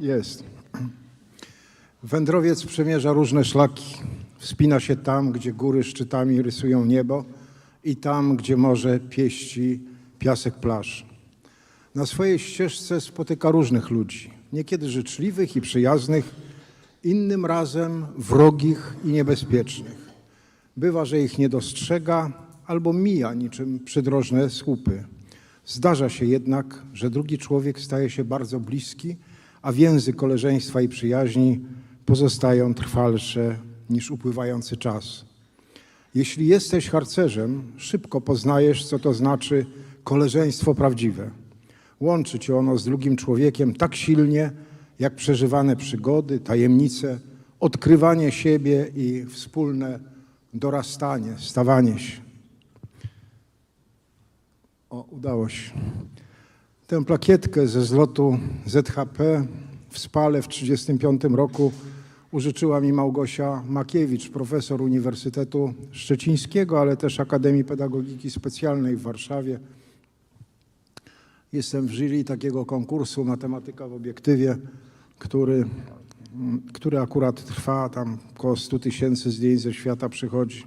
Jest. Wędrowiec przemierza różne szlaki. Wspina się tam, gdzie góry szczytami rysują niebo i tam, gdzie morze pieści piasek plaż. Na swojej ścieżce spotyka różnych ludzi, niekiedy życzliwych i przyjaznych, innym razem wrogich i niebezpiecznych. Bywa, że ich nie dostrzega albo mija niczym przydrożne słupy. Zdarza się jednak, że drugi człowiek staje się bardzo bliski, a więzy koleżeństwa i przyjaźni pozostają trwalsze niż upływający czas. Jeśli jesteś harcerzem, szybko poznajesz, co to znaczy koleżeństwo prawdziwe. Łączy cię ono z drugim człowiekiem tak silnie, jak przeżywane przygody, tajemnice, odkrywanie siebie i wspólne dorastanie, stawanie się. O, udało się. Tę plakietkę ze zlotu ZHP w Spale w 1935 roku użyczyła mi Małgosia Makiewicz, profesor Uniwersytetu Szczecińskiego, ale też Akademii Pedagogiki Specjalnej w Warszawie. Jestem w jury takiego konkursu Matematyka w obiektywie, który, który akurat trwa, tam około 100 tysięcy zdjęć ze świata przychodzi.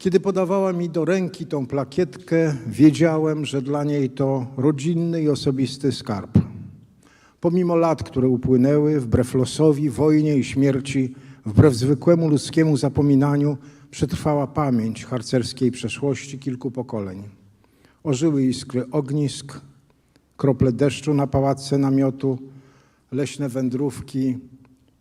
Kiedy podawała mi do ręki tą plakietkę, wiedziałem, że dla niej to rodzinny i osobisty skarb. Pomimo lat, które upłynęły, wbrew losowi, wojnie i śmierci, wbrew zwykłemu ludzkiemu zapominaniu, przetrwała pamięć harcerskiej przeszłości kilku pokoleń. Ożyły iskry ognisk, krople deszczu na pałatce namiotu, leśne wędrówki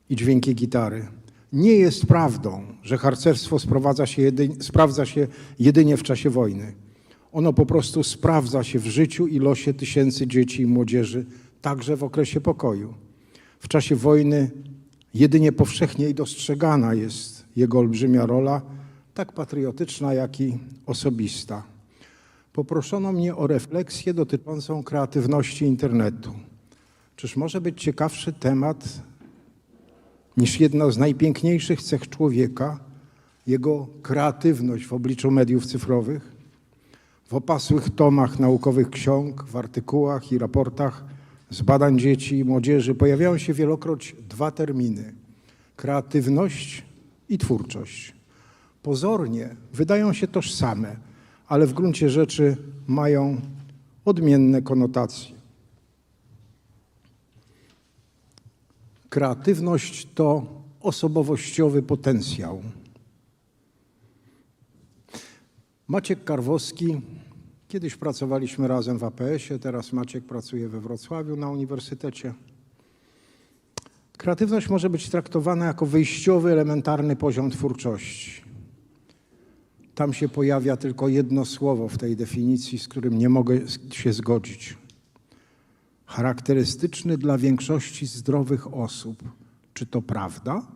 i dźwięki gitary. Nie jest prawdą, że harcerstwo sprowadza się jedynie, sprawdza się jedynie w czasie wojny. Ono po prostu sprawdza się w życiu i losie tysięcy dzieci i młodzieży, także w okresie pokoju. W czasie wojny jedynie powszechnie i dostrzegana jest jego olbrzymia rola, tak patriotyczna, jak i osobista. Poproszono mnie o refleksję dotyczącą kreatywności internetu. Czyż może być ciekawszy temat niż jedna z najpiękniejszych cech człowieka, jego kreatywność w obliczu mediów cyfrowych? W opasłych tomach naukowych ksiąg, w artykułach i raportach z badań dzieci i młodzieży pojawiają się wielokroć dwa terminy: kreatywność i twórczość. Pozornie wydają się tożsame, ale w gruncie rzeczy mają odmienne konotacje. Kreatywność to osobowościowy potencjał. Maciek Karwowski, kiedyś pracowaliśmy razem w APS-ie, teraz Maciek pracuje we Wrocławiu na uniwersytecie. Kreatywność może być traktowana jako wyjściowy, elementarny poziom twórczości. Tam się pojawia tylko jedno słowo w tej definicji, z którym nie mogę się zgodzić. Charakterystyczny dla większości zdrowych osób. Czy to prawda?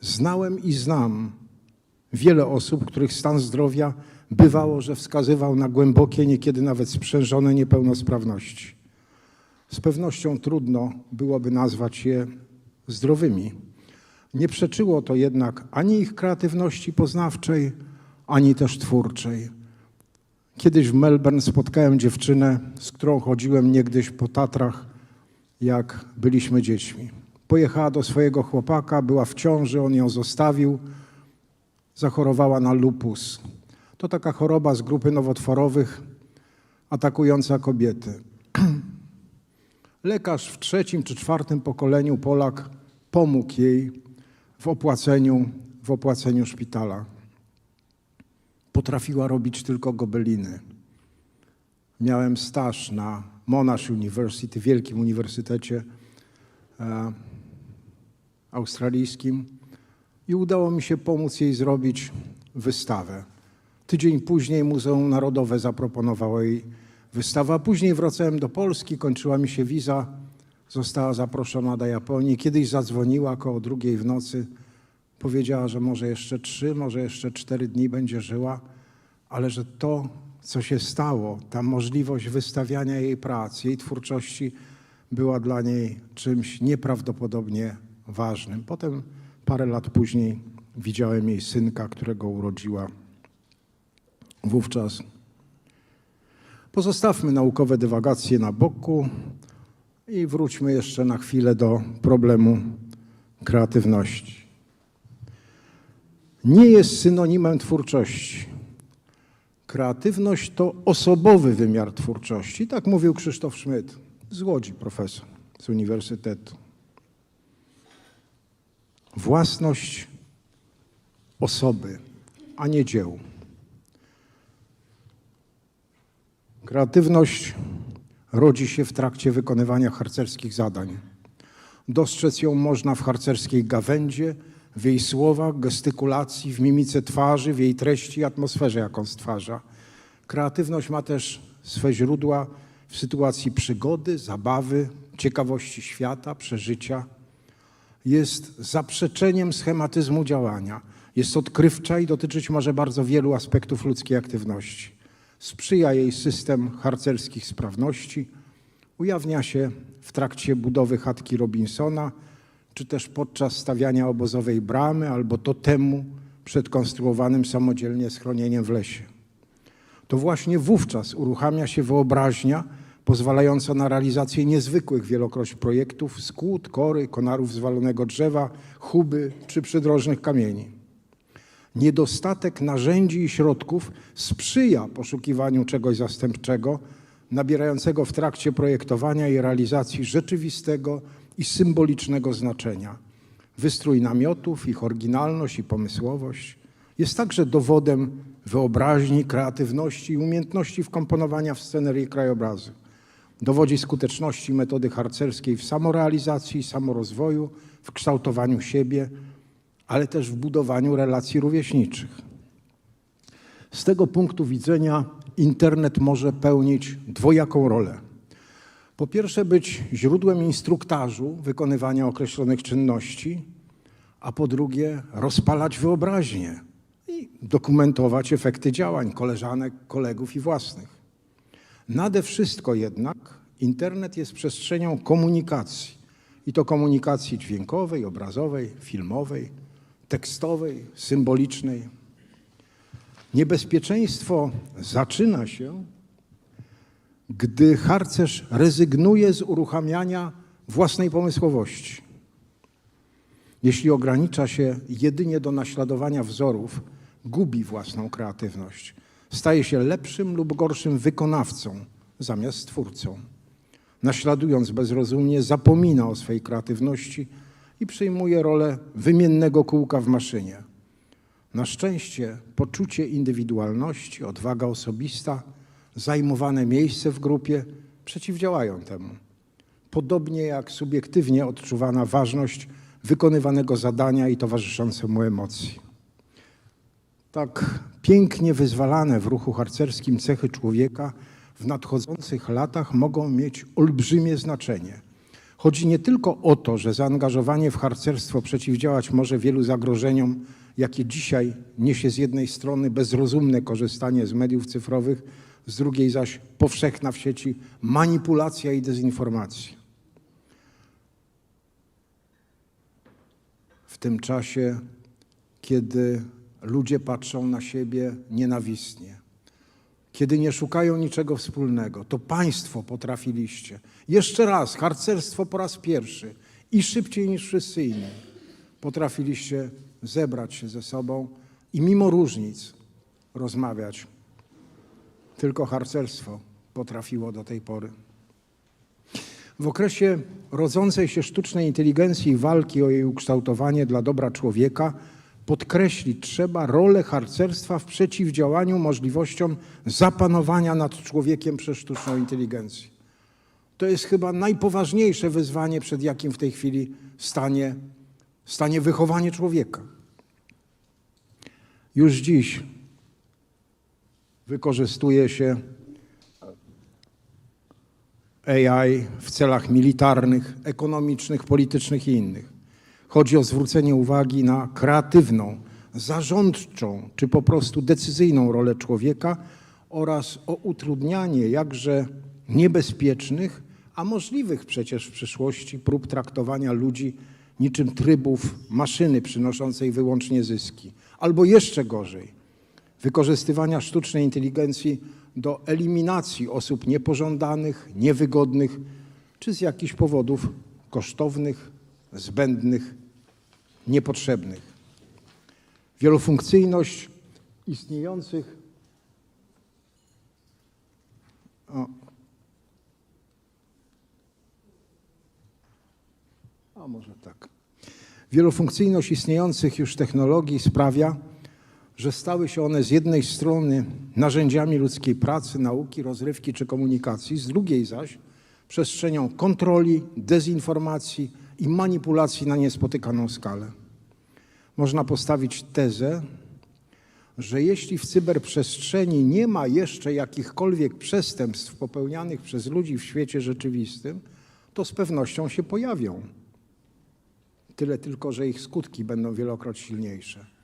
Znałem i znam wiele osób, których stan zdrowia bywało, że wskazywał na głębokie, niekiedy nawet sprzężone niepełnosprawności. Z pewnością trudno byłoby nazwać je zdrowymi. Nie przeczyło to jednak ani ich kreatywności poznawczej, ani też twórczej. Kiedyś w Melbourne spotkałem dziewczynę, z którą chodziłem niegdyś po Tatrach, jak byliśmy dziećmi. Pojechała do swojego chłopaka, była w ciąży, on ją zostawił, zachorowała na lupus. To taka choroba z grupy nowotworowych atakująca kobiety. Lekarz w trzecim czy czwartym pokoleniu Polak pomógł jej w opłaceniu, w opłaceniu szpitala. Potrafiła robić tylko gobeliny. Miałem staż na Monash University, wielkim uniwersytecie e, australijskim i udało mi się pomóc jej zrobić wystawę. Tydzień później Muzeum Narodowe zaproponowało jej wystawę, a później wracałem do Polski, kończyła mi się wiza, została zaproszona do Japonii. Kiedyś zadzwoniła koło drugiej w nocy, powiedziała, że może jeszcze trzy, może jeszcze cztery dni będzie żyła, ale że to, co się stało, ta możliwość wystawiania jej prac, jej twórczości była dla niej czymś nieprawdopodobnie ważnym. Potem parę lat później widziałem jej synka, którego urodziła wówczas. Pozostawmy naukowe dywagacje na boku. I wróćmy jeszcze na chwilę do problemu kreatywności. Nie jest synonimem twórczości. Kreatywność to osobowy wymiar twórczości. Tak mówił Krzysztof Szmyt z Łodzi, profesor z Uniwersytetu. Własność osoby, a nie dzieł. Kreatywność rodzi się w trakcie wykonywania harcerskich zadań. Dostrzec ją można w harcerskiej gawędzie, w jej słowach, gestykulacji, w mimice twarzy, w jej treści atmosferze, jaką stwarza. Kreatywność ma też swe źródła w sytuacji przygody, zabawy, ciekawości świata, przeżycia. Jest zaprzeczeniem schematyzmu działania. Jest odkrywcza i dotyczyć może bardzo wielu aspektów ludzkiej aktywności. Sprzyja jej system harcerskich sprawności. Ujawnia się w trakcie budowy chatki Robinsona, czy też podczas stawiania obozowej bramy albo totemu przed konstruowanym samodzielnie schronieniem w lesie. To właśnie wówczas uruchamia się wyobraźnia pozwalająca na realizację niezwykłych wielokroć projektów skłód, kory, konarów zwalonego drzewa, chuby czy przydrożnych kamieni. Niedostatek narzędzi i środków sprzyja poszukiwaniu czegoś zastępczego, nabierającego w trakcie projektowania i realizacji rzeczywistego i symbolicznego znaczenia. Wystrój namiotów, ich oryginalność i pomysłowość jest także dowodem wyobraźni, kreatywności i umiejętności wkomponowania w scenerię krajobrazu. Dowodzi skuteczności metody harcerskiej w samorealizacji, samorozwoju, w kształtowaniu siebie, ale też w budowaniu relacji rówieśniczych. Z tego punktu widzenia internet może pełnić dwojaką rolę. Po pierwsze, być źródłem instruktażu wykonywania określonych czynności, a po drugie, rozpalać wyobraźnię i dokumentować efekty działań koleżanek, kolegów i własnych. Nade wszystko jednak internet jest przestrzenią komunikacji i to komunikacji dźwiękowej, obrazowej, filmowej, tekstowej, symbolicznej. Niebezpieczeństwo zaczyna się, gdy harcerz rezygnuje z uruchamiania własnej pomysłowości. Jeśli ogranicza się jedynie do naśladowania wzorów, gubi własną kreatywność. Staje się lepszym lub gorszym wykonawcą zamiast twórcą. Naśladując bezrozumnie, zapomina o swej kreatywności i przyjmuje rolę wymiennego kółka w maszynie. Na szczęście poczucie indywidualności, odwaga osobista, zajmowane miejsce w grupie przeciwdziałają temu. Podobnie jak subiektywnie odczuwana ważność wykonywanego zadania i towarzyszące mu emocji. Tak pięknie wyzwalane w ruchu harcerskim cechy człowieka w nadchodzących latach mogą mieć olbrzymie znaczenie. Chodzi nie tylko o to, że zaangażowanie w harcerstwo przeciwdziałać może wielu zagrożeniom, jakie dzisiaj niesie z jednej strony bezrozumne korzystanie z mediów cyfrowych, z drugiej zaś powszechna w sieci manipulacja i dezinformacja. W tym czasie, kiedy ludzie patrzą na siebie nienawistnie, kiedy nie szukają niczego wspólnego, to państwo potrafiliście. Jeszcze raz, harcerstwo po raz pierwszy i szybciej niż wszyscy inni. Potrafiliście zebrać się ze sobą i mimo różnic rozmawiać. Tylko harcerstwo potrafiło do tej pory. W okresie rodzącej się sztucznej inteligencji i walki o jej ukształtowanie dla dobra człowieka podkreślić trzeba rolę harcerstwa w przeciwdziałaniu możliwościom zapanowania nad człowiekiem przez sztuczną inteligencję. To jest chyba najpoważniejsze wyzwanie, przed jakim w tej chwili stanie, stanie wychowanie człowieka. Już dziś wykorzystuje się AI w celach militarnych, ekonomicznych, politycznych i innych. Chodzi o zwrócenie uwagi na kreatywną, zarządczą czy po prostu decyzyjną rolę człowieka oraz o utrudnianie jakże niebezpiecznych, a możliwych przecież w przyszłości prób traktowania ludzi niczym trybów maszyny przynoszącej wyłącznie zyski. Albo jeszcze gorzej, wykorzystywania sztucznej inteligencji do eliminacji osób niepożądanych, niewygodnych czy z jakichś powodów kosztownych, zbędnych, niepotrzebnych. Wielofunkcyjność istniejących o, a może tak. Wielofunkcyjność istniejących już technologii sprawia, że stały się one z jednej strony narzędziami ludzkiej pracy, nauki, rozrywki czy komunikacji, z drugiej zaś przestrzenią kontroli, dezinformacji i manipulacji na niespotykaną skalę. Można postawić tezę, że jeśli w cyberprzestrzeni nie ma jeszcze jakichkolwiek przestępstw popełnianych przez ludzi w świecie rzeczywistym, to z pewnością się pojawią. Tyle tylko, że ich skutki będą wielokroć silniejsze.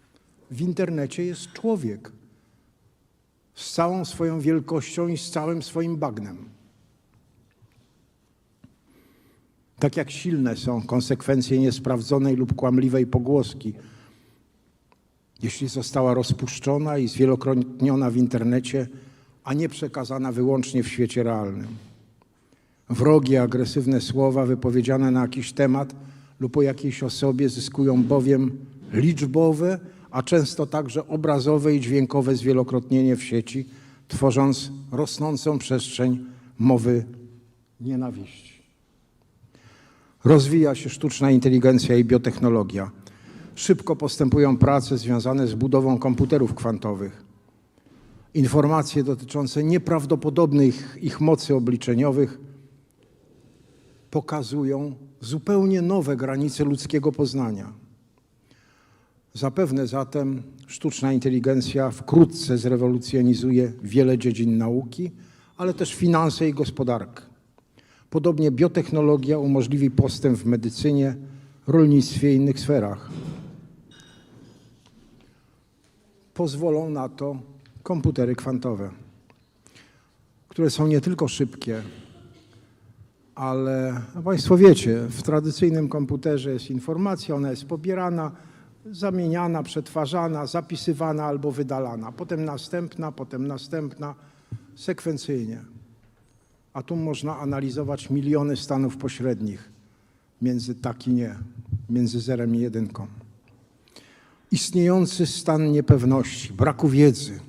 W internecie jest człowiek z całą swoją wielkością i z całym swoim bagnem. Tak jak silne są konsekwencje niesprawdzonej lub kłamliwej pogłoski, jeśli została rozpuszczona i zwielokrotniona w internecie, a nie przekazana wyłącznie w świecie realnym. Wrogie, agresywne słowa wypowiedziane na jakiś temat lub o jakiejś osobie zyskują bowiem liczbowe, a często także obrazowe i dźwiękowe zwielokrotnienie w sieci, tworząc rosnącą przestrzeń mowy nienawiści. Rozwija się sztuczna inteligencja i biotechnologia. Szybko postępują prace związane z budową komputerów kwantowych. Informacje dotyczące nieprawdopodobnych ich mocy obliczeniowych pokazują zupełnie nowe granice ludzkiego poznania. Zapewne zatem sztuczna inteligencja wkrótce zrewolucjonizuje wiele dziedzin nauki, ale też finanse i gospodarkę. Podobnie biotechnologia umożliwi postęp w medycynie, rolnictwie i innych sferach. Pozwolą na to komputery kwantowe, które są nie tylko szybkie, ale no Państwo wiecie, w tradycyjnym komputerze jest informacja, ona jest pobierana, zamieniana, przetwarzana, zapisywana albo wydalana. Potem następna, potem następna, sekwencyjnie. A tu można analizować miliony stanów pośrednich między tak i nie, między zerem i jedynką. Istniejący stan niepewności, braku wiedzy,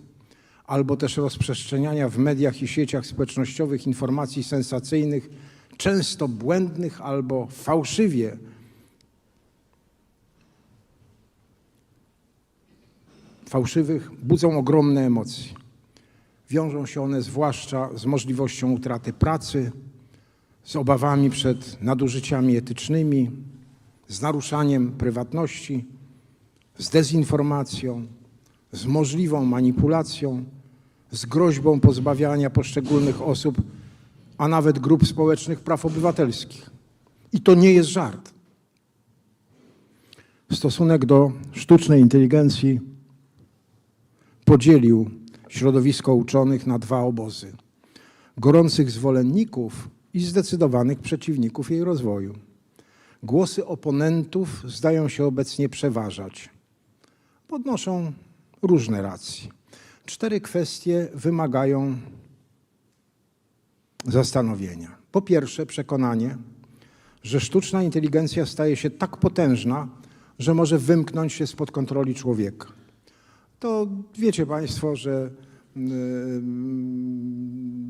albo też rozprzestrzeniania w mediach i sieciach społecznościowych informacji sensacyjnych, często błędnych albo fałszywie fałszywych, budzą ogromne emocje. Wiążą się one zwłaszcza z możliwością utraty pracy, z obawami przed nadużyciami etycznymi, z naruszaniem prywatności, z dezinformacją, z możliwą manipulacją, z groźbą pozbawiania poszczególnych osób, a nawet grup społecznych praw obywatelskich. I to nie jest żart. Stosunek do sztucznej inteligencji podzielił środowisko uczonych na dwa obozy: gorących zwolenników i zdecydowanych przeciwników jej rozwoju. Głosy oponentów zdają się obecnie przeważać. Podnoszą różne racje. Cztery kwestie wymagają zastanowienia. Po pierwsze, przekonanie, że sztuczna inteligencja staje się tak potężna, że może wymknąć się spod kontroli człowieka. To wiecie Państwo, że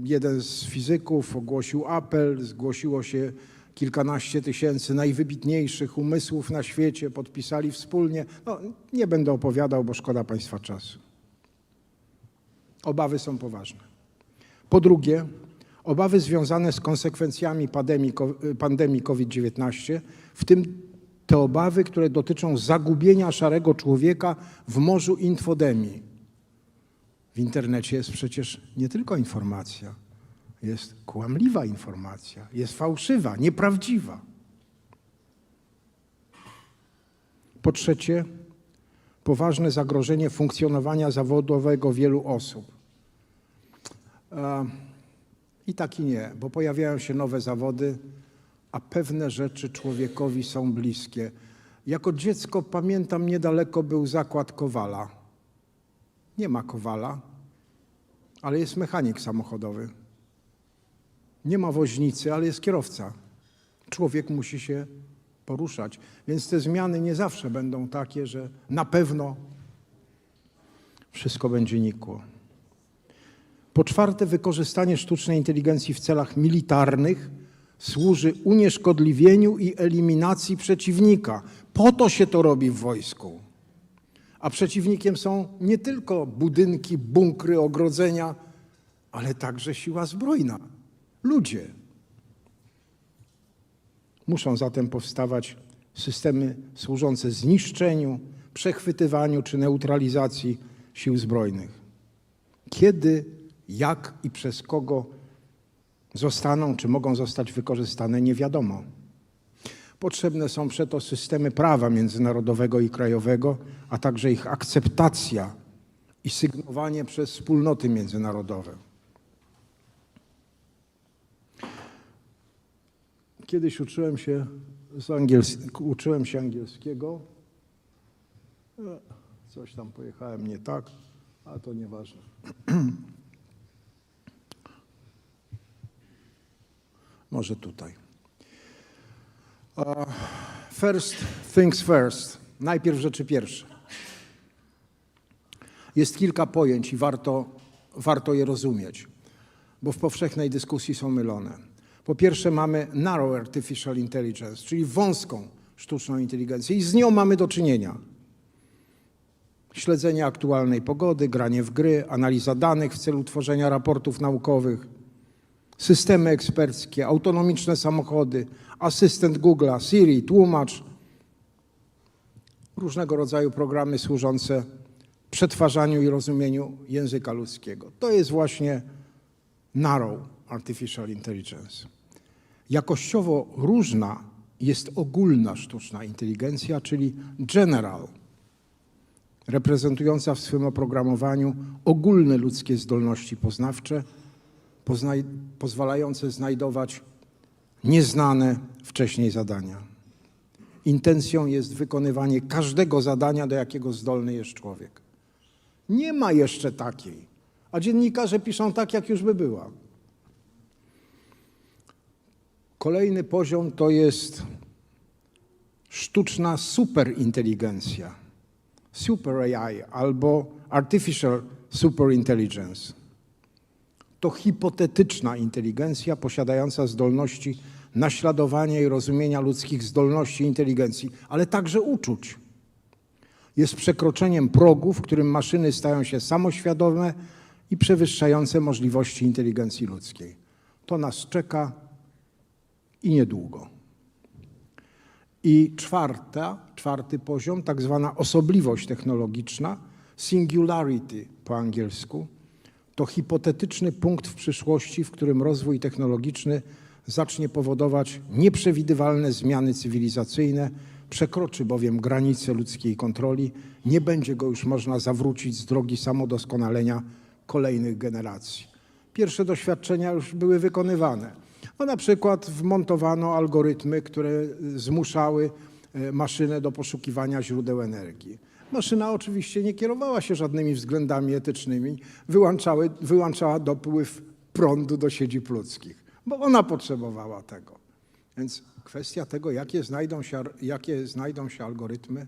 jeden z fizyków ogłosił apel, zgłosiło się kilkanaście tysięcy najwybitniejszych umysłów na świecie, podpisali wspólnie. No, nie będę opowiadał, bo szkoda Państwa czasu. Obawy są poważne. Po drugie, obawy związane z konsekwencjami pandemii COVID-19, w tym te obawy, które dotyczą zagubienia szarego człowieka w morzu infodemii. W internecie jest przecież nie tylko informacja, jest kłamliwa informacja, jest fałszywa, nieprawdziwa. Po trzecie, poważne zagrożenie funkcjonowania zawodowego wielu osób. I tak i nie, bo pojawiają się nowe zawody, a pewne rzeczy człowiekowi są bliskie. Jako dziecko pamiętam, niedaleko był zakład Kowala. Nie ma Kowala, ale jest mechanik samochodowy. Nie ma woźnicy, ale jest kierowca. człowiek musi się poruszać. Więc te zmiany nie zawsze będą takie, że na pewno wszystko będzie nikło. Po czwarte, wykorzystanie sztucznej inteligencji w celach militarnych służy unieszkodliwieniu i eliminacji przeciwnika. Po to się to robi w wojsku. A przeciwnikiem są nie tylko budynki, bunkry, ogrodzenia, ale także siła zbrojna ludzie. Muszą zatem powstawać systemy służące zniszczeniu, przechwytywaniu czy neutralizacji sił zbrojnych. Kiedy, jak i przez kogo zostaną czy mogą zostać wykorzystane, nie wiadomo. Potrzebne są przeto systemy prawa międzynarodowego i krajowego, a także ich akceptacja i sygnowanie przez wspólnoty międzynarodowe. Kiedyś uczyłem się, uczyłem się angielskiego. E, Coś tam pojechałem nie tak, a to nieważne. Może tutaj. Uh, First things first. Najpierw rzeczy pierwsze. Jest kilka pojęć i warto, warto je rozumieć, bo w powszechnej dyskusji są mylone. Po pierwsze mamy narrow artificial intelligence, czyli wąską sztuczną inteligencję i z nią mamy do czynienia. Śledzenie aktualnej pogody, granie w gry, analiza danych w celu tworzenia raportów naukowych, systemy eksperckie, autonomiczne samochody, asystent Google'a, Siri, tłumacz, różnego rodzaju programy służące przetwarzaniu i rozumieniu języka ludzkiego. To jest właśnie narrow artificial intelligence. Jakościowo różna jest ogólna sztuczna inteligencja, czyli general, reprezentująca w swym oprogramowaniu ogólne ludzkie zdolności poznawcze, pozwalające znajdować nieznane wcześniej zadania. Intencją jest wykonywanie każdego zadania, do jakiego zdolny jest człowiek. Nie ma jeszcze takiej, a dziennikarze piszą tak, jak już by była. Kolejny poziom to jest sztuczna superinteligencja, super AI albo artificial superintelligence. To hipotetyczna inteligencja posiadająca zdolności naśladowania i rozumienia ludzkich zdolności inteligencji, ale także uczuć. Jest przekroczeniem progu, w którym maszyny stają się samoświadome i przewyższające możliwości inteligencji ludzkiej. To nas czeka i niedługo. I czwarta, czwarty poziom, tak zwana osobliwość technologiczna, singularity po angielsku, to hipotetyczny punkt w przyszłości, w którym rozwój technologiczny zacznie powodować nieprzewidywalne zmiany cywilizacyjne, przekroczy bowiem granice ludzkiej kontroli, nie będzie go już można zawrócić z drogi samodoskonalenia kolejnych generacji. Pierwsze doświadczenia już były wykonywane. No, na przykład wmontowano algorytmy, które zmuszały e, maszynę do poszukiwania źródeł energii. Maszyna oczywiście nie kierowała się żadnymi względami etycznymi, wyłączała dopływ prądu do siedzib ludzkich, bo ona potrzebowała tego. Więc kwestia tego, jakie znajdą się, jakie znajdą się algorytmy,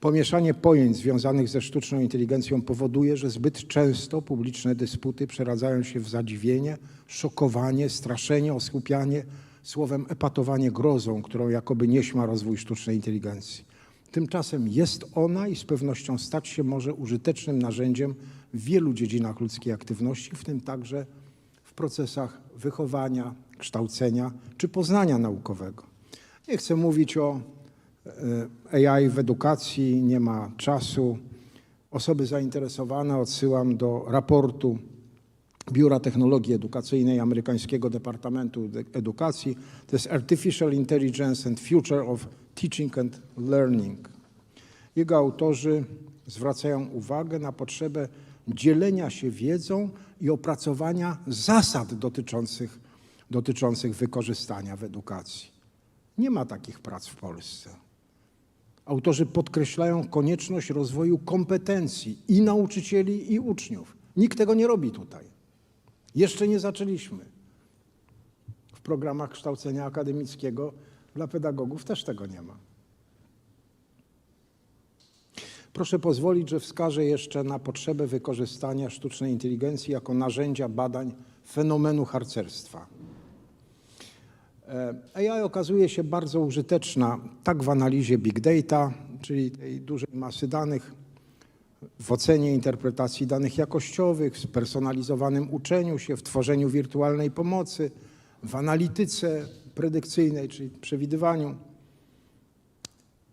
Pomieszanie pojęć związanych ze sztuczną inteligencją powoduje, że zbyt często publiczne dysputy przeradzają się w zadziwienie, szokowanie, straszenie, osłupianie, słowem epatowanie grozą, którą jakoby nieś ma rozwój sztucznej inteligencji. Tymczasem jest ona i z pewnością stać się może użytecznym narzędziem w wielu dziedzinach ludzkiej aktywności, w tym także w procesach wychowania, kształcenia czy poznania naukowego. Nie chcę mówić o e, AI w edukacji, nie ma czasu. Osoby zainteresowane odsyłam do raportu Biura Technologii Edukacyjnej amerykańskiego Departamentu Edukacji. To jest Artificial Intelligence and Future of Teaching and Learning. Jego autorzy zwracają uwagę na potrzebę dzielenia się wiedzą i opracowania zasad dotyczących, dotyczących wykorzystania w edukacji. Nie ma takich prac w Polsce. Autorzy podkreślają konieczność rozwoju kompetencji i nauczycieli, i uczniów. Nikt tego nie robi tutaj. Jeszcze nie zaczęliśmy. W programach kształcenia akademickiego dla pedagogów też tego nie ma. Proszę pozwolić, że wskażę jeszcze na potrzebę wykorzystania sztucznej inteligencji jako narzędzia badań fenomenu harcerstwa. E, AI okazuje się bardzo użyteczna tak w analizie big data, czyli tej dużej masy danych, w ocenie interpretacji danych jakościowych, w spersonalizowanym uczeniu się, w tworzeniu wirtualnej pomocy, w analityce predykcyjnej, czyli przewidywaniu.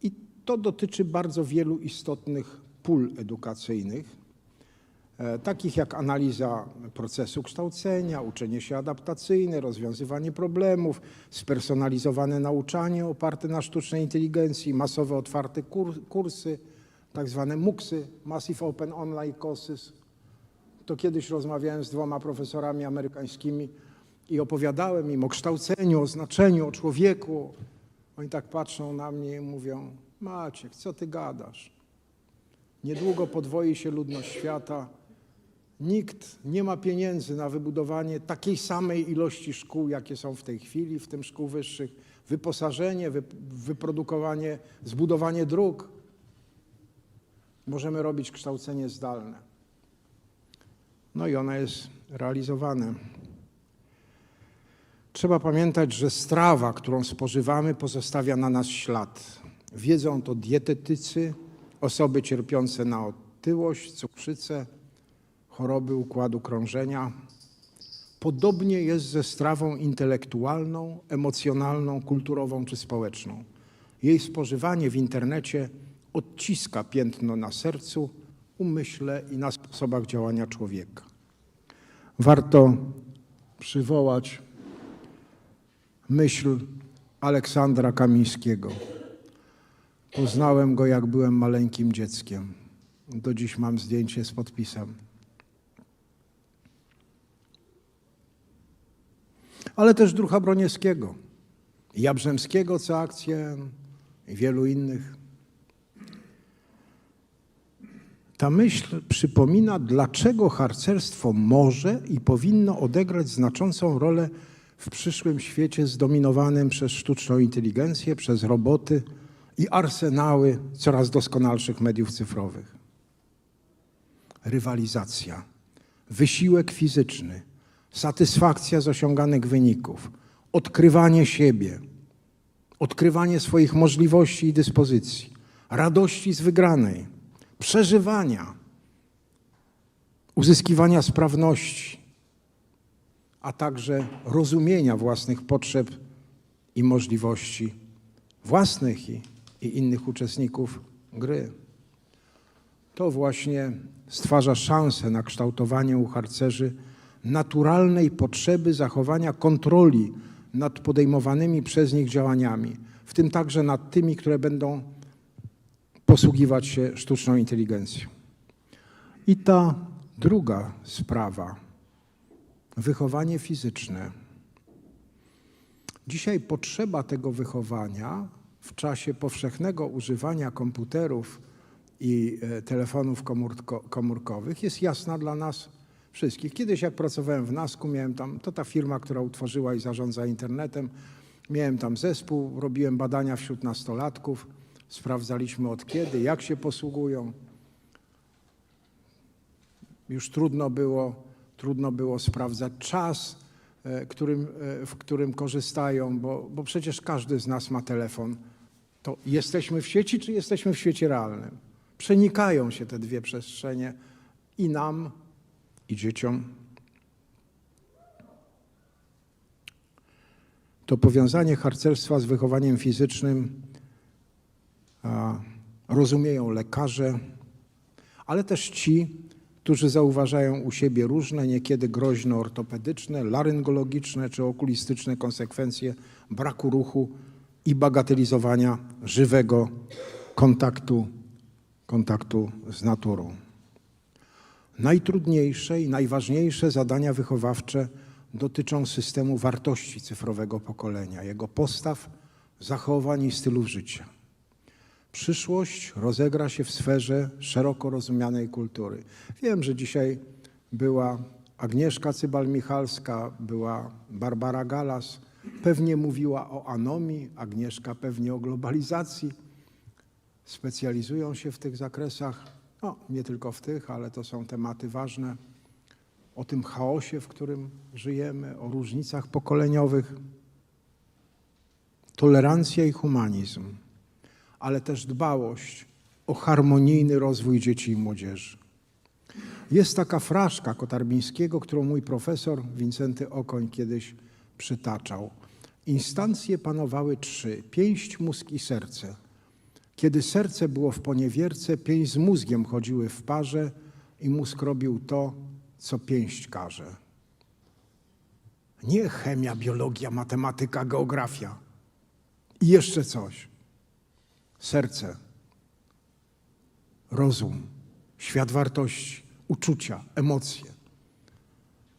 I to dotyczy bardzo wielu istotnych pól edukacyjnych, e, takich jak analiza procesu kształcenia, uczenie się adaptacyjne, rozwiązywanie problemów, spersonalizowane nauczanie oparte na sztucznej inteligencji, masowe otwarte kur- kursy, tak zwane MOOCsy, Massive Open Online Courses. To kiedyś rozmawiałem z dwoma profesorami amerykańskimi i opowiadałem im o kształceniu, o znaczeniu, o człowieku. Oni tak patrzą na mnie i mówią: Maciek, co ty gadasz? Niedługo podwoi się ludność świata. Nikt nie ma pieniędzy na wybudowanie takiej samej ilości szkół, jakie są w tej chwili, w tym szkół wyższych. Wyposażenie, wy, wyprodukowanie, zbudowanie dróg. Możemy robić kształcenie zdalne. No i ono jest realizowane. Trzeba pamiętać, że strawa, którą spożywamy, pozostawia na nas ślad. Wiedzą to dietetycy, osoby cierpiące na otyłość, cukrzycę, choroby układu krążenia. Podobnie jest ze strawą intelektualną, emocjonalną, kulturową czy społeczną. Jej spożywanie w internecie odciska piętno na sercu, umyśle i na sposobach działania człowieka. Warto przywołać myśl Aleksandra Kamińskiego. Poznałem go, jak byłem maleńkim dzieckiem. Do dziś mam zdjęcie z podpisem. Ale też Drucha Broniewskiego, Jabrzemskiego, co akcję i wielu innych. Ta myśl przypomina, dlaczego harcerstwo może i powinno odegrać znaczącą rolę w przyszłym świecie zdominowanym przez sztuczną inteligencję, przez roboty i arsenały coraz doskonalszych mediów cyfrowych. Rywalizacja, wysiłek fizyczny, satysfakcja z osiąganych wyników, odkrywanie siebie, odkrywanie swoich możliwości i dyspozycji, radości z wygranej, przeżywania, uzyskiwania sprawności, a także rozumienia własnych potrzeb i możliwości własnych i, i innych uczestników gry. To właśnie stwarza szansę na kształtowanie u harcerzy naturalnej potrzeby zachowania kontroli nad podejmowanymi przez nich działaniami, w tym także nad tymi, które będą posługiwać się sztuczną inteligencją. I ta druga sprawa, wychowanie fizyczne. Dzisiaj potrzeba tego wychowania w czasie powszechnego używania komputerów i e, telefonów komórko, komórkowych jest jasna dla nas wszystkich. Kiedyś jak pracowałem w NASK-u, miałem tam, to ta firma, która utworzyła i zarządza internetem, miałem tam zespół, robiłem badania wśród nastolatków, sprawdzaliśmy od kiedy, jak się posługują. Już trudno było, trudno było sprawdzać czas, e, którym, e, w którym korzystają, bo, bo przecież każdy z nas ma telefon. To jesteśmy w sieci, czy jesteśmy w świecie realnym? Przenikają się te dwie przestrzenie i nam, i dzieciom. To powiązanie harcerstwa z wychowaniem fizycznym rozumieją lekarze, ale też ci, którzy zauważają u siebie różne, niekiedy groźne ortopedyczne, laryngologiczne czy okulistyczne konsekwencje braku ruchu i bagatelizowania żywego kontaktu, kontaktu z naturą. Najtrudniejsze i najważniejsze zadania wychowawcze dotyczą systemu wartości cyfrowego pokolenia, jego postaw, zachowań i stylów życia. Przyszłość rozegra się w sferze szeroko rozumianej kultury. Wiem, że dzisiaj była Agnieszka Cybal-Michalska, była Barbara Galas, Pewnie mówiła o anomii, Agnieszka pewnie o globalizacji. Specjalizują się w tych zakresach. No, nie tylko w tych, ale to są tematy ważne. O tym chaosie, w którym żyjemy, o różnicach pokoleniowych. Tolerancja i humanizm, ale też dbałość o harmonijny rozwój dzieci i młodzieży. Jest taka fraszka Kotarbińskiego, którą mój profesor Wincenty Okoń kiedyś przytaczał. Instancje panowały trzy: pięść, mózg i serce. Kiedy serce było w poniewierce, pięść z mózgiem chodziły w parze i mózg robił to, co pięść każe. Nie chemia, biologia, matematyka, geografia. I jeszcze coś. Serce, rozum, świat wartości, uczucia, emocje.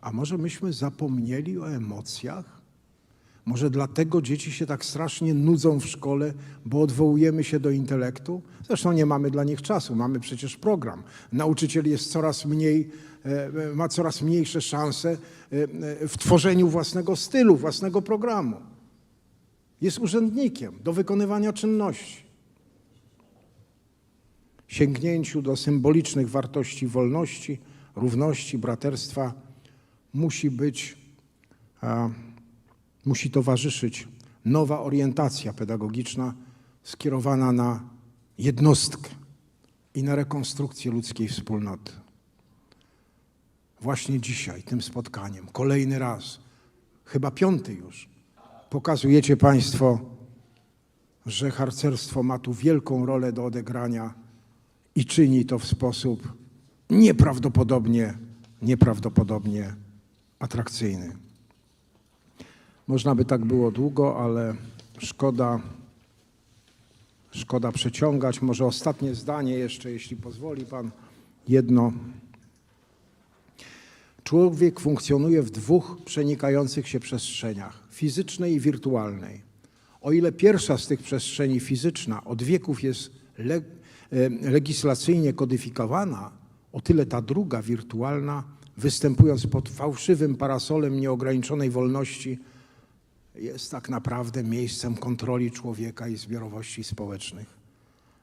A może myśmy zapomnieli o emocjach? Może dlatego dzieci się tak strasznie nudzą w szkole, bo odwołujemy się do intelektu? Zresztą nie mamy dla nich czasu, mamy przecież program. Nauczyciel jest coraz mniej, e, ma coraz mniejsze szanse e, e, w tworzeniu własnego stylu, własnego programu. Jest urzędnikiem do wykonywania czynności. Sięgnięciu do symbolicznych wartości wolności, równości, braterstwa musi być, a, musi towarzyszyć nowa orientacja pedagogiczna skierowana na jednostkę i na rekonstrukcję ludzkiej wspólnoty. Właśnie dzisiaj, tym spotkaniem, kolejny raz, chyba piąty już, pokazujecie Państwo, że harcerstwo ma tu wielką rolę do odegrania i czyni to w sposób nieprawdopodobnie, nieprawdopodobnie atrakcyjny. Można by tak było długo, ale szkoda, szkoda przeciągać. Może ostatnie zdanie jeszcze, jeśli pozwoli Pan, jedno. Człowiek funkcjonuje w dwóch przenikających się przestrzeniach fizycznej i wirtualnej. O ile pierwsza z tych przestrzeni fizyczna od wieków jest le, e, legislacyjnie kodyfikowana, o tyle ta druga wirtualna, występując pod fałszywym parasolem nieograniczonej wolności, jest tak naprawdę miejscem kontroli człowieka i zbiorowości społecznych.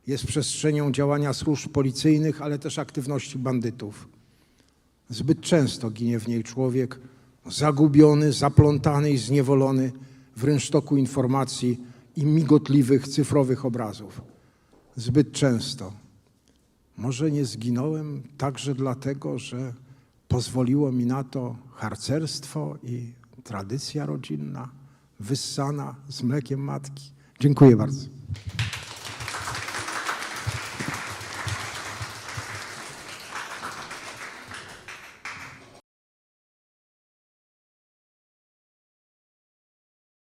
Jest przestrzenią działania służb policyjnych, ale też aktywności bandytów. Zbyt często ginie w niej człowiek zagubiony, zaplątany i zniewolony w rynsztoku informacji i migotliwych cyfrowych obrazów. Zbyt często. Może nie zginąłem także dlatego, że pozwoliło mi na to harcerstwo i tradycja rodzinna, wyssana z mlekiem matki. Dziękuję bardzo.